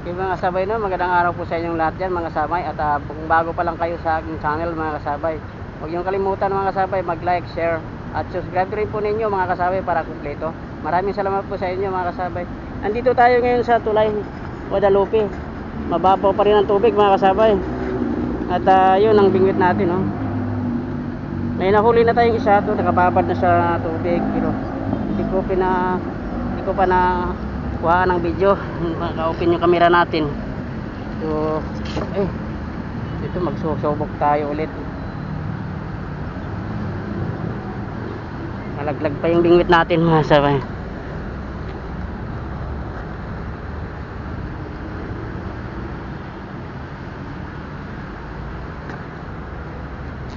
Okay mga kasabay no, magandang araw po sa inyong lahat dyan mga kasabay at ah, kung bago pa lang kayo sa aking channel mga kasabay huwag niyong kalimutan mga kasabay mag like, share at subscribe rin po ninyo mga kasabay para kumpleto. Maraming salamat po sa inyo mga kasabay. Andito tayo ngayon sa tulay Guadalupe. Mababaw pa rin ang tubig mga kasabay. At ah, yun ang bingwit natin no? May nahuli na tayong isa to nakababad na sa tubig pero hindi ko pina hindi ko pa na kuha ng video. Maka-open yung camera natin. So eh dito magsusubok tayo ulit. Malaglag pa yung bingwit natin mga sabay.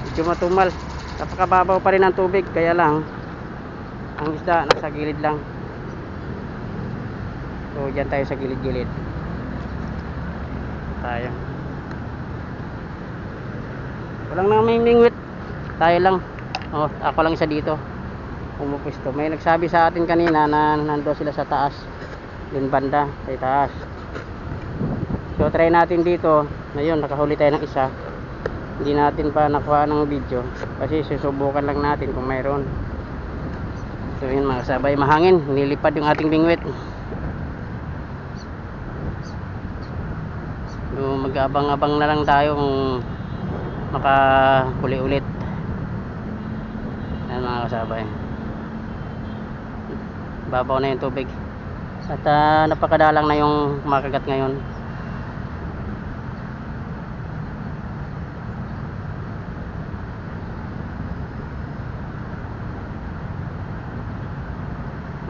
Medyo matumal. Napakababaw pa rin ang tubig kaya lang ang isda nasa gilid lang so dyan tayo sa gilid gilid tayo. Walang namimingwit. Tayo lang. Oh, ako lang isa dito. Pumupusto may nagsabi sa atin kanina na nando sila sa taas. Yun banda sa taas. So try natin dito. Ngayon nakahuli tayo ng isa. Hindi natin pa nakuha ng video. Kasi susubukan lang natin kung mayroon. So yun mga sabay mahangin. Nilipad yung ating bingwit so mag-abang-abang na lang tayo kung makahuli ulit yan mga kasabay. Babaw na yung tubig. At ah, napakadalang na yung makagat ngayon.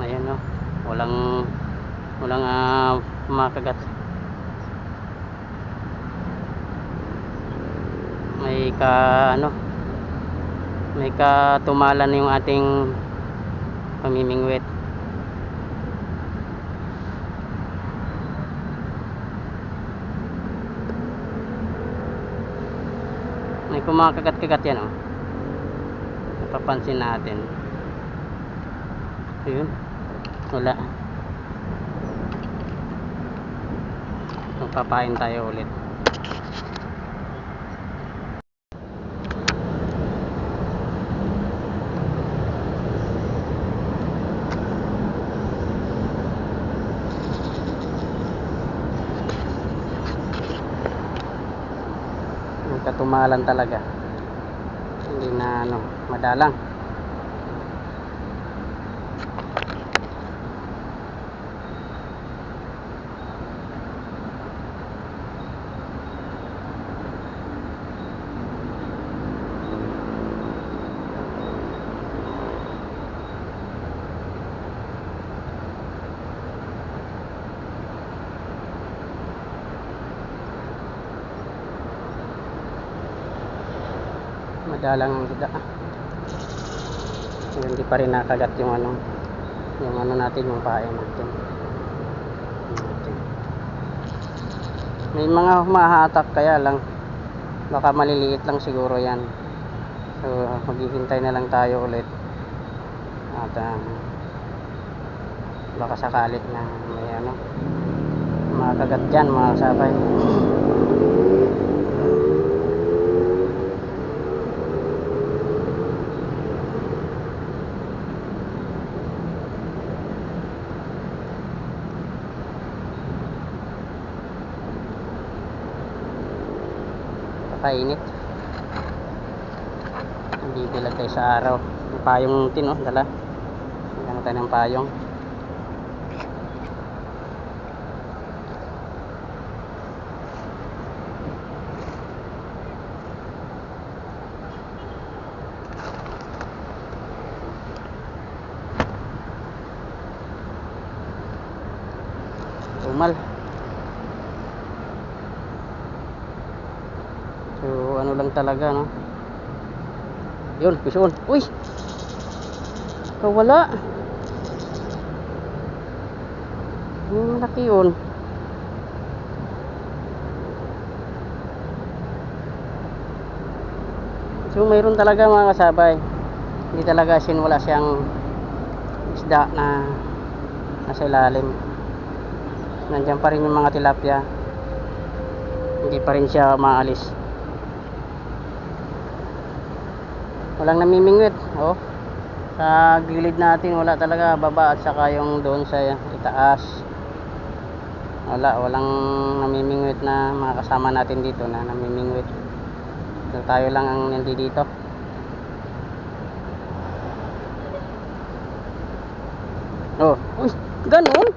Ayan no walang walang ah, makagat may ka ano may katumalan yung ating pamimingwit. May kumakagat-kagat yan oh. Napapansin natin. Ayun. Wala. Magpapain tayo ulit yung katumalan talaga. Hindi na ano madalang madalang ang isda. Hindi pa rin nakagat yung ano yung ano natin yung pae natin. May mga humahatak kaya lang baka maliliit lang siguro yan. So maghihintay na lang tayo ulit. At um, baka sakali na may ano makagat dyan mga kasabay kainit hindi bilag tayo sa araw. Yung payong tin oh dala. Dala tayo ng payong. Tumal So ano lang talaga no. Yun, pison. Uy. Kawala. Yung laki yun. So mayroon talaga mga kasabay. Hindi talaga sin wala siyang isda na nasa ilalim. Nandiyan pa rin yung mga tilapia. Hindi pa rin siya maalis. Walang namimingwit. Oh. Sa gilid natin wala talaga baba at saka yung doon sa itaas. Wala, walang namimingwit na mga kasama natin dito na namimingwit. So, tayo lang ang nandi dito. Oh, uy, ganun.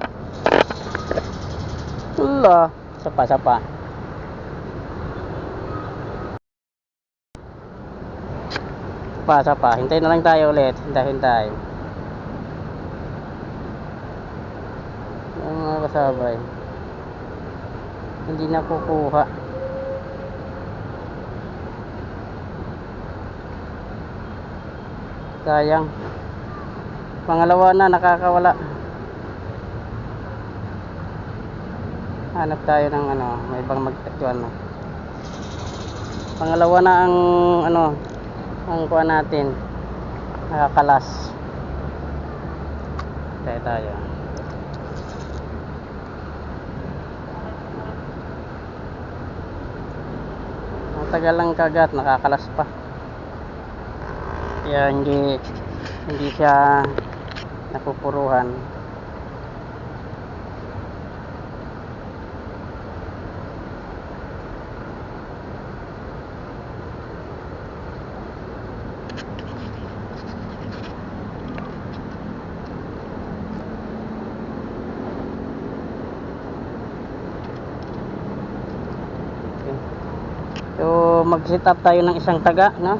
Wala, sapa sapa. Sapa sapa, hintay na lang tayo ulit. Hintay, hintay. Ang mga kasabay. Hindi na kukuha. Sayang. Pangalawa na nakakawala. Hanap tayo ng ano, may ibang magtagpuan no. Pangalawa na ang ano, ang kuha natin. Nakakalas. Tayo tayo. Ang tagal lang kagat, nakakalas pa. Kaya hindi hindi siya napupuruhan. Okay. So, mag-set up tayo ng isang taga, no?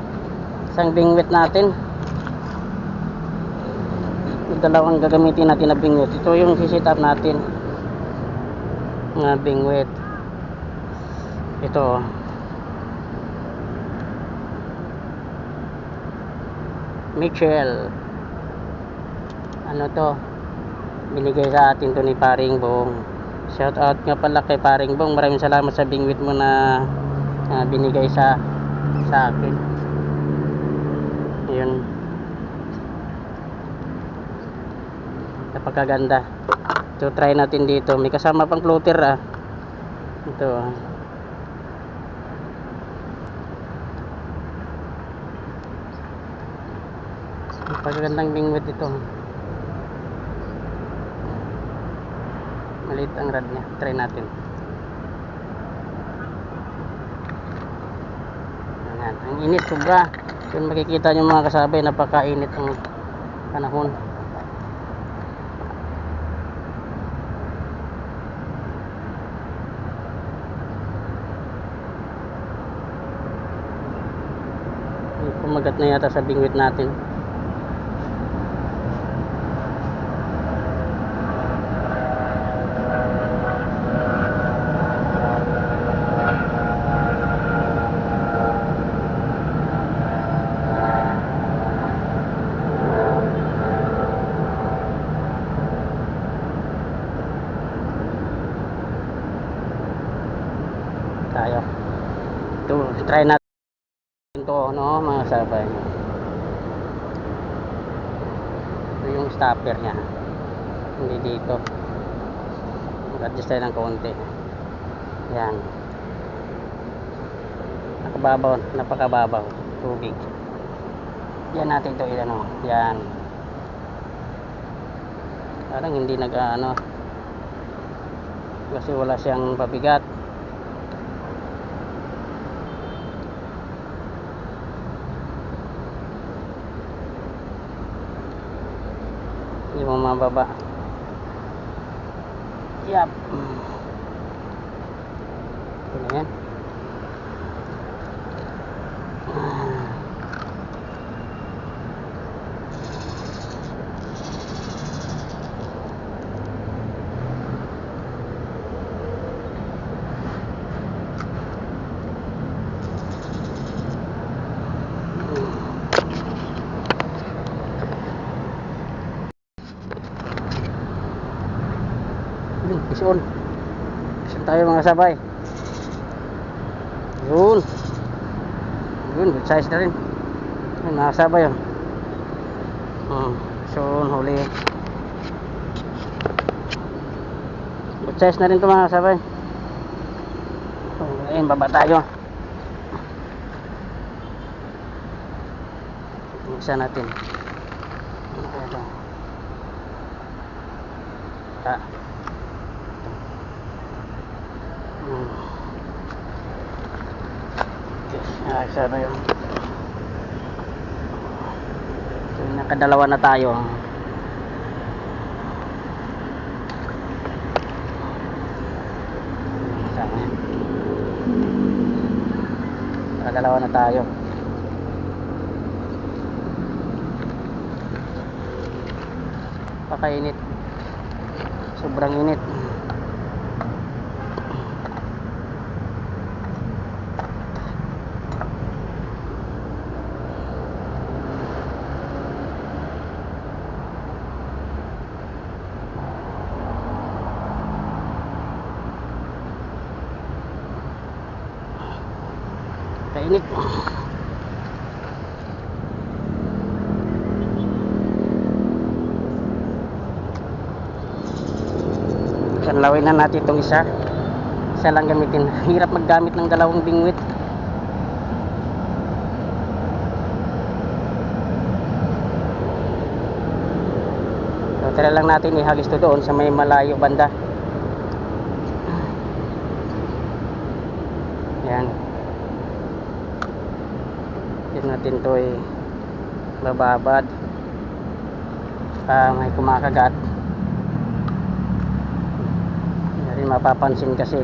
Isang bingwit natin. Yung dalawang gagamitin natin na bingwit. Ito yung sisit up natin. Mga bingwit. Ito. Mitchell. Ano to? Binigay sa atin to ni Paring Bong. Shout out nga pala kay Paring Bong. Maraming salamat sa bingwit mo na ah, binigay sa sa akin. Yun. Napakaganda. So try natin dito. May kasama pang floater ah. Ito ah. Napakagandang bingwit ito. Maliit ang rad niya. Try natin. Ayan. Ang init sobra. Yun makikita nyo mga kasabay. Napakainit ang panahon. May Kumagat na yata sa bingwit natin. tayo. Ito, try natin to, no, mga sabay. Ito yung stopper niya. Hindi dito. Mag-adjust tayo ng konti. Yan. Nakababaw, napakababaw. Tubig. Yan natin to, ano, yan. Parang hindi nag, ano, kasi wala siyang pabigat. Hindi mo mababa. Yap. Ito na yan. Yun, pison. Pison tayo mga sabay. Yun. Yun, good size na rin. Yun, mga sabay yun. Hmm, pison, huli. Good size na rin ito mga kasabay so, ayun baba tayo isa natin ito ta Hmm. Isa na yun. So, nakadalawa na tayo. Nakadalawa na tayo. Pakainit. Sobrang init. Natin itong isa. Isa lang gamitin. Hirap maggamit ng dalawang bingwit. So, try lang natin ihagis to doon sa may malayo banda. Yan. Yan natin to ay bababad. Ah, may kumakagat. Hindi rin mapapansin kasi.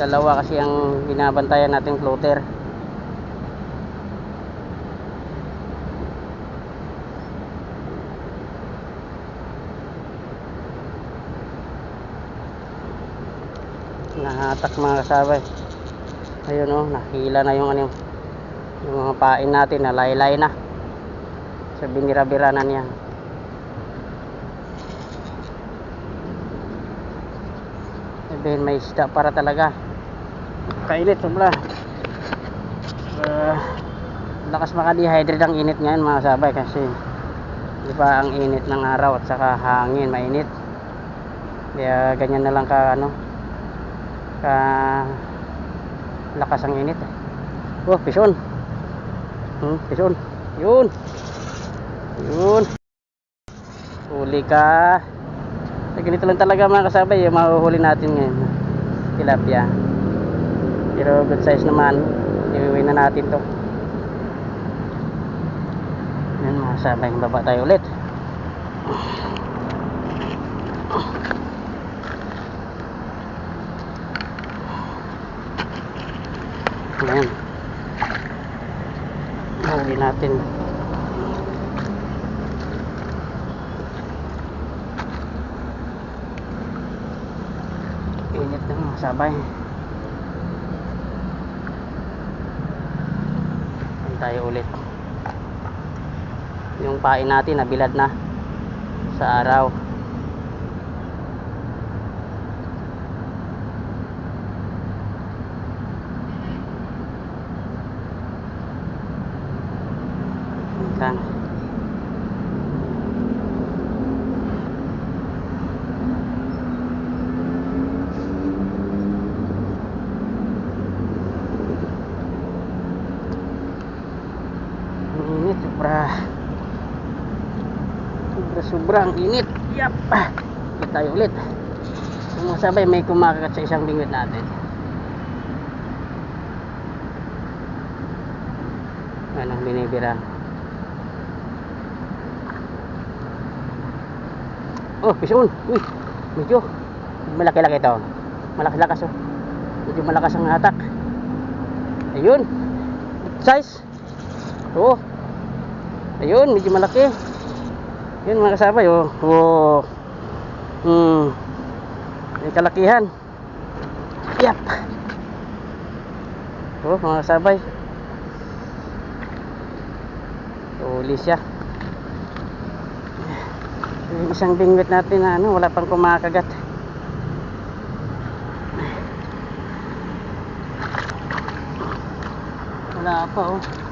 Dalawa kasi ang binabantayan nating floater. Nahatak mga kasabay. Ayun oh, nakila na yung ano yung mga pain natin na laylay na. Sa binira-bira na niya. Sabihin may isda para talaga. Kainit sobra. Uh, lakas maka-dehydrate ang init ngayon mga sabay kasi di ba ang init ng araw at saka hangin mainit. Kaya ganyan na lang ka ano ka lakas ang init. Oh, pison. Hmm, pison. Yun. Yun. Huli ka. So, ganito lang talaga mga kasabay, yung mahuhuli natin ngayon. Tilapia. Pero good size naman. Iwiwi na natin to. Yan mga kasabay, baba tayo ulit. Ayan. Huli natin. Init na mga sabay. Tayo ulit. Yung pain natin nabilad na sa araw. Wait lang. Ang init, sobra. Sobra, sobra ang init. Yap. Ulit tayo ulit. Yung mga sabay, may kumakagat sa isang bingwit natin. Ano, binibira. Oh, pison. Uy, medyo malaki-laki ito. Malakas-lakas oh. Medyo malakas ang hatak. Ayun. Size. Oo. Ayun, medyo malaki. Yun mga kasabay oh. Oh. Hmm. May kalakihan. Yap. Oh, mga kasabay. Huli siya. Yung isang bingwit natin na ano, wala pang kumakagat. Wala pa oh.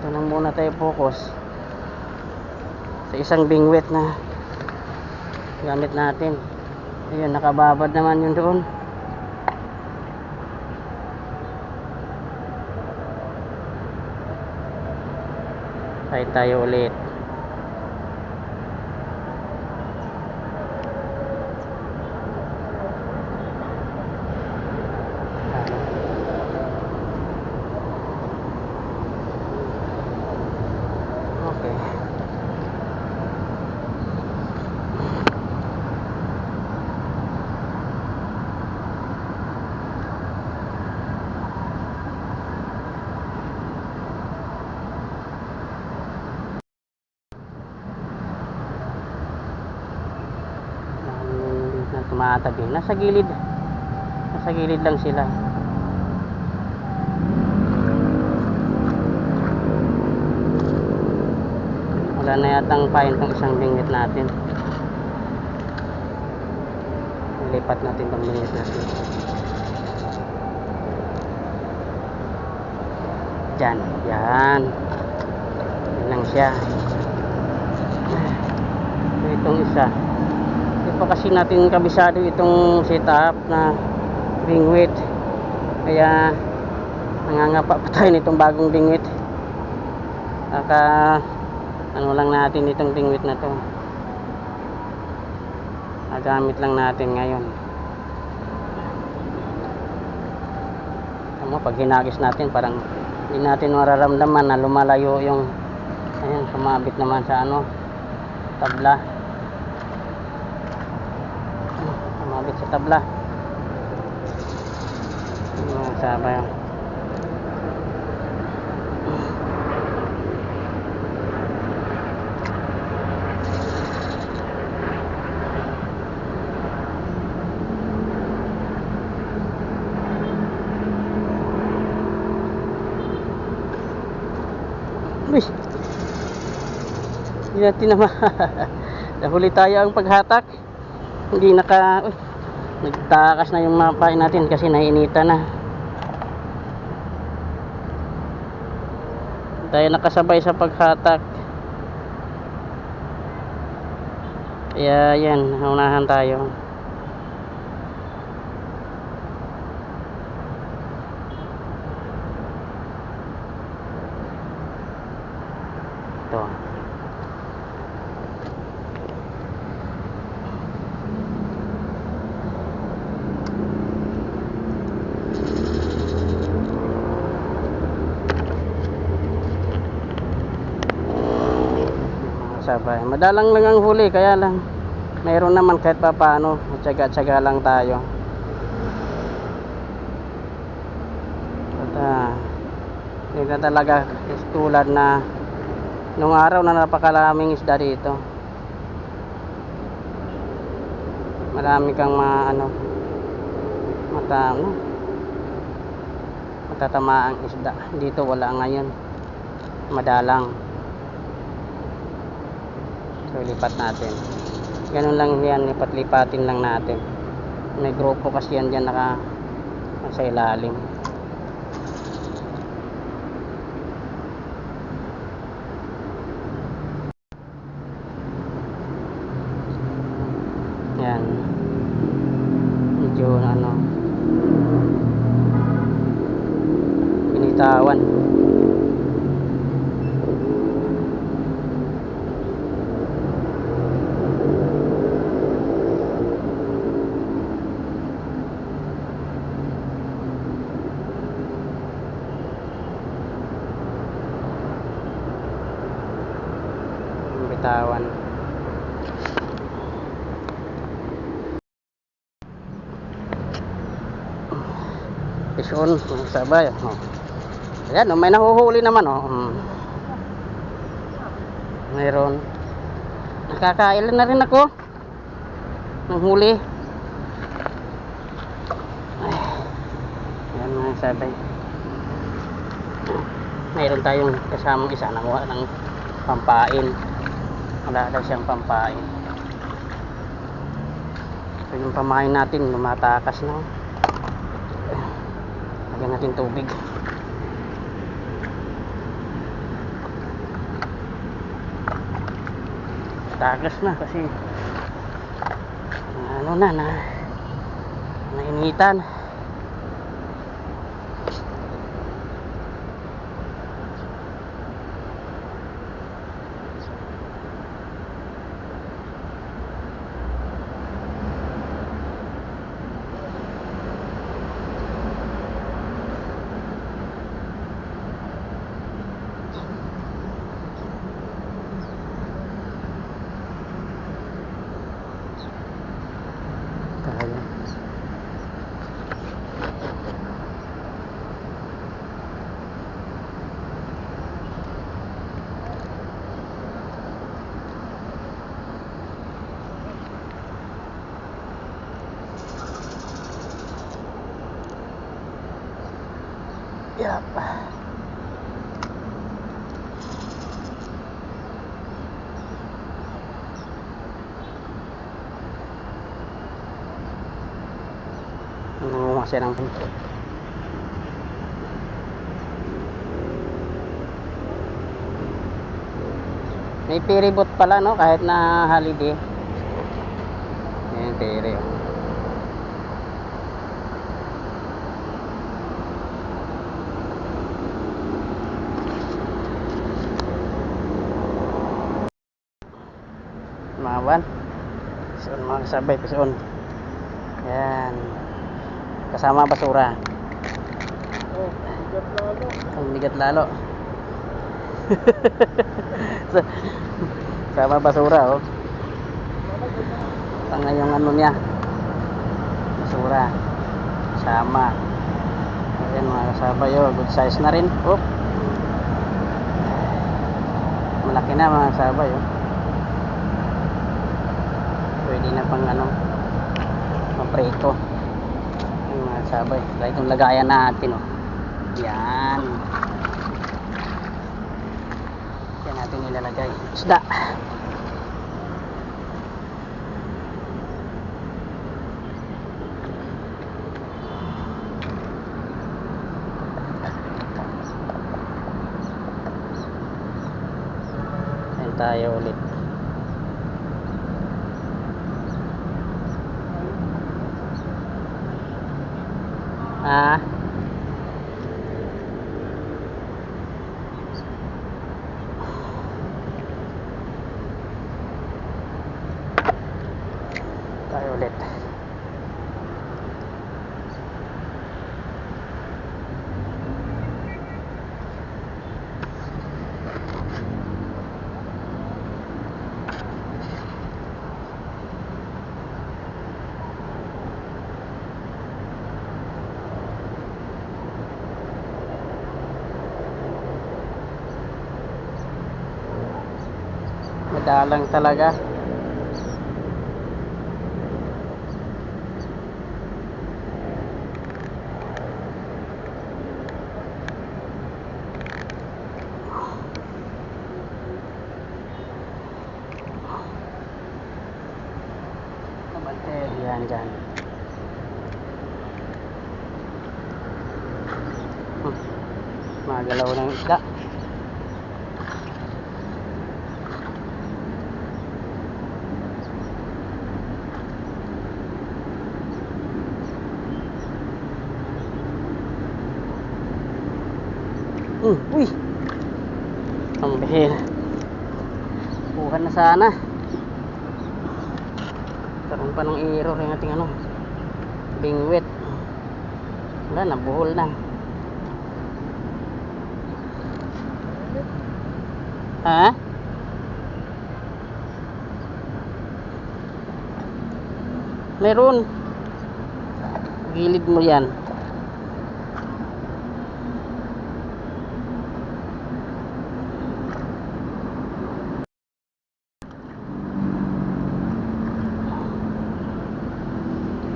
Ito lang muna tayo focus. Sa isang bingwit na gamit natin. Ayun nakababad naman yun doon. Try tayo ulit Okay. Tumatabi. Nasa gilid. Nasa gilid lang sila. Wala na yatang pain tong isang bingwit natin. Lipat natin tong bingwit natin. Diyan. Yan. Yan lang siya. So, itong isa. Pa kasi natin kabisado itong setup na bingwit. Kaya nangangapa pa tayo nitong bagong bingwit. Aka ano lang natin itong bingwit na to. Nagamit lang natin ngayon. Ano, pag hinagis natin parang hindi natin mararamdaman na lumalayo yung ayan, sumabit naman sa ano tabla. Tabla. Ano, sabay. Uy! Hindi natin naman. Nahuli tayo ang paghatak. Hindi naka... Uy! Nagtakas na yung mapain natin kasi nainita na. Tayo nakasabay sa paghatak. Kaya yan, unahan tayo. Ito. Mga sabay. Madalang lang ang huli, kaya lang mayroon naman kahit pa paano. Tsaga-tsaga lang tayo. At ah, hindi talaga tulad na nung araw na napakalaming isda dito. Marami kang ma, ano, mata, ano, matatamaang isda. Dito wala ngayon. Madalang. So, lipat natin. Ganun lang yan, lipat-lipatin lang natin. May grupo kasi yan dyan naka, nasa ilalim. Yan. Medyo ano. Binitawan. Bitawan. Fish on, sabay. Oh. Ayan, oh, may nahuhuli naman. Oh. Mm. Mayroon. Nakakailan na rin ako. Ng huli. Ay. Ayan mga sabay. Mayroon tayong kasamang isa nakuha ng pampain. Wala daw siyang pampain. So yung pamain natin, lumatakas na. Lagyan natin tubig. Tagas na kasi ano na na nainitan tayo Yap. Nangunguha siya ng May piribot pala no kahit na holiday. Ayan piri. oh. Mawan. Soon mga kasabay soon. Yan. Kasama basura. Oh, bigat lalo. Ang bigat lalo. Sa- Sama basura oh. Tanga yung ano niya. Basura. Sama. Ayan mga kasabay oh. Good size na rin. Oh. Malaki na mga kasabay oh. Pwede na pang ano. Maprito. Yung mga kasabay. Like itong lagayan natin oh. Yan. Yan natin nilalagay. Isda. Tayo ulit. Ah. tayo ulit madalang talaga yan dyan. Hmm. Magalaw ng isda. Hmm, uy! Ang bihira. Kuha na sana. Karoon pa ng error yung ating ano. Bingwit. Wala, nabuhol na. Ha? Meron. Gilid mo yan.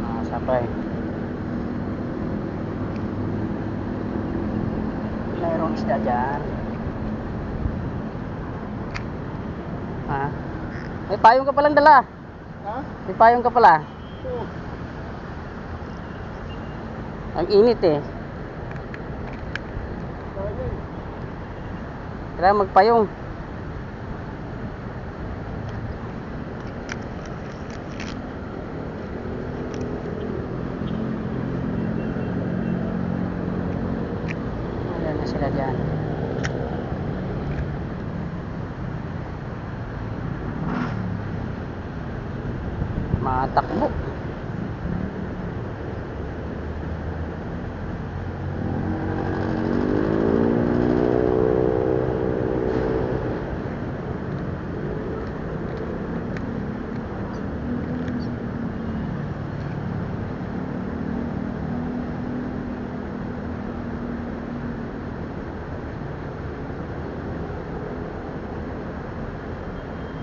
Ah, sabay. Mayroong isda dyan. Ha? May payong ka palang dala. Ha? May payong ka pala. Oh, Ang init eh. Kailangan magpayong. Matakbo.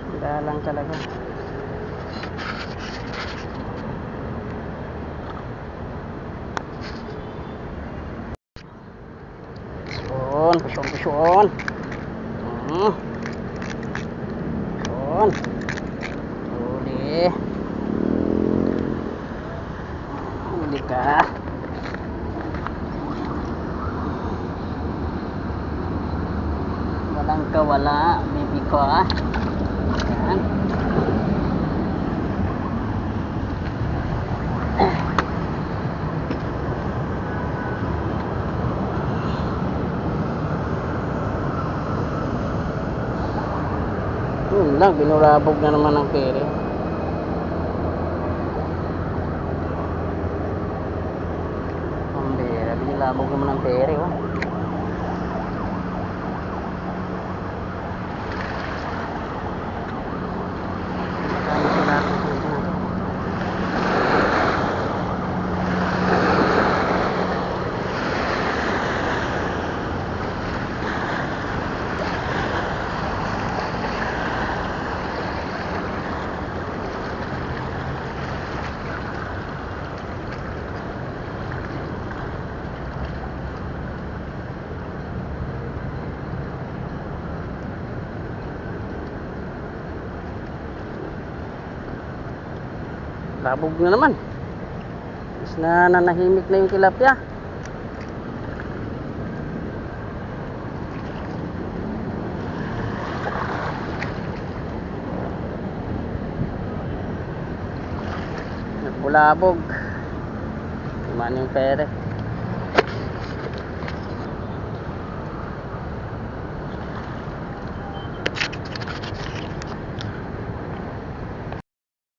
Wala lang talaga. Pusyon, pusyon, pusyon. Hmm. Pusyon. Huli. Ka. Walang kawala, baby ko ah. Yan. Binurabog na naman ng pere. Ang binulabog naman ng pere, oh. Magkano sila tutusin natin? Labog na naman. Is na nanahimik na yung tilapia. Nagbulabog. Tumaan yung pere.